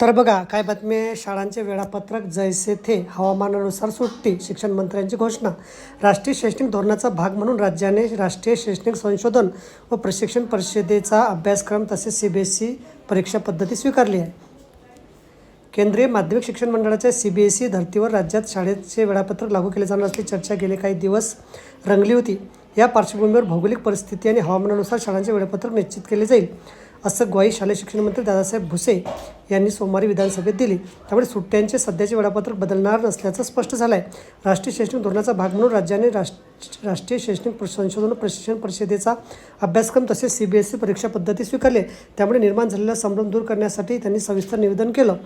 तर बघा काय बातमी आहे? शाळांचे वेळापत्रक जैसे थे हवामानानुसार सुट्टी शिक्षण मंत्र्यांची घोषणा. राष्ट्रीय शैक्षणिक धोरणाचा भाग म्हणून राज्याने राष्ट्रीय शैक्षणिक संशोधन व प्रशिक्षण परिषदेचा अभ्यासक्रम तसेच सी बी एस ई परीक्षा पद्धती स्वीकारली आहे. केंद्रीय माध्यमिक शिक्षण मंडळाच्या सी बी एस ई धर्तीवर राज्यात शाळेचे वेळापत्रक लागू केले जाणार असल्याची चर्चा गेले काही दिवस रंगली होती. या पार्श्वभूमीवर भौगोलिक परिस्थिती आणि हवामानानुसार शाळांचे वेळापत्रक निश्चित केले जाईल. असं ग्वाही शालेय शिक्षण मंत्री दादासाहेब भुसे यांनी सोमवारी विधानसभेत दिली. त्यामुळे सुट्ट्यांचे सध्याचे वेळापत्रक बदलणार नसल्याचं स्पष्ट झालं आहे राष्ट्रीय शैक्षणिक धोरणाचा भाग म्हणून राज्याने राष्ट्र राष्ट्रीय शैक्षणिक संशोधन प्रशिक्षण परिषदेचा अभ्यासक्रम तसेच सी बी एस ई परीक्षा पद्धती स्वीकारली. त्यामुळे निर्माण झालेला संभ्रम दूर करण्यासाठी त्यांनी सविस्तर निवेदन केलं.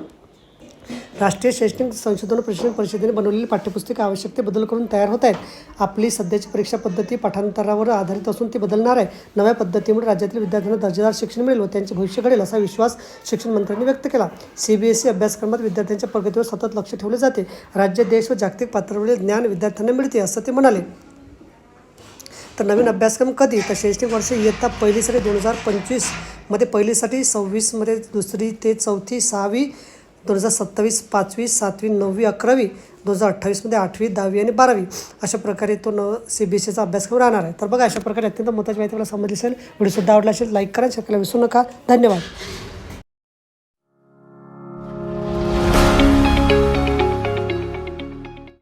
राष्ट्रीय शैक्षणिक संशोधन प्रशिक्षण परिषदेने बनवलेली पाठ्यपुस्तके आवश्यक ते बदल करून तयार होत आहेत. आपली सध्याची परीक्षा पद्धती पाठांतरावर आधारित असून ती बदलणार आहे. नव्या पद्धतीमुळे राज्यातील विद्यार्थ्यांना दर्जेदार शिक्षण मिळेल व त्यांचे भविष्य घडेल असा विश्वास शिक्षण मंत्र्यांनी व्यक्त केला. सी बी एस ई अभ्यासक्रमात विद्यार्थ्यांच्या प्रगतीवर सतत लक्ष ठेवले जाते. राज्य देश व जागतिक पातळीवरील ज्ञान विद्यार्थ्यांना मिळते असं ते म्हणाले. तर नवीन अभ्यासक्रम कधी? तर शैक्षणिक वर्ष इयत्ता पहिलीसाठी दोन हजार पंचवीसमध्ये पहिलीसाठी सव्वीसमध्ये दुसरी ते चौथी सहावी दोन हजार सत्तावीस पाचवी सातवी नववी अकरावी दोन हजार अठ्ठावीसमध्ये आठवी दहावी आणि बारावी अशा प्रकारे तो न सी बी एस सीचा अभ्यासक्रम राहणार आहे. तर बघा अशा प्रकारे अत्यंत महत्त्वाची माहिती मला समजली असेल. व्हिडिओसुद्धा आवडला असेल लाईक करा शेअर विसरू नका. धन्यवाद.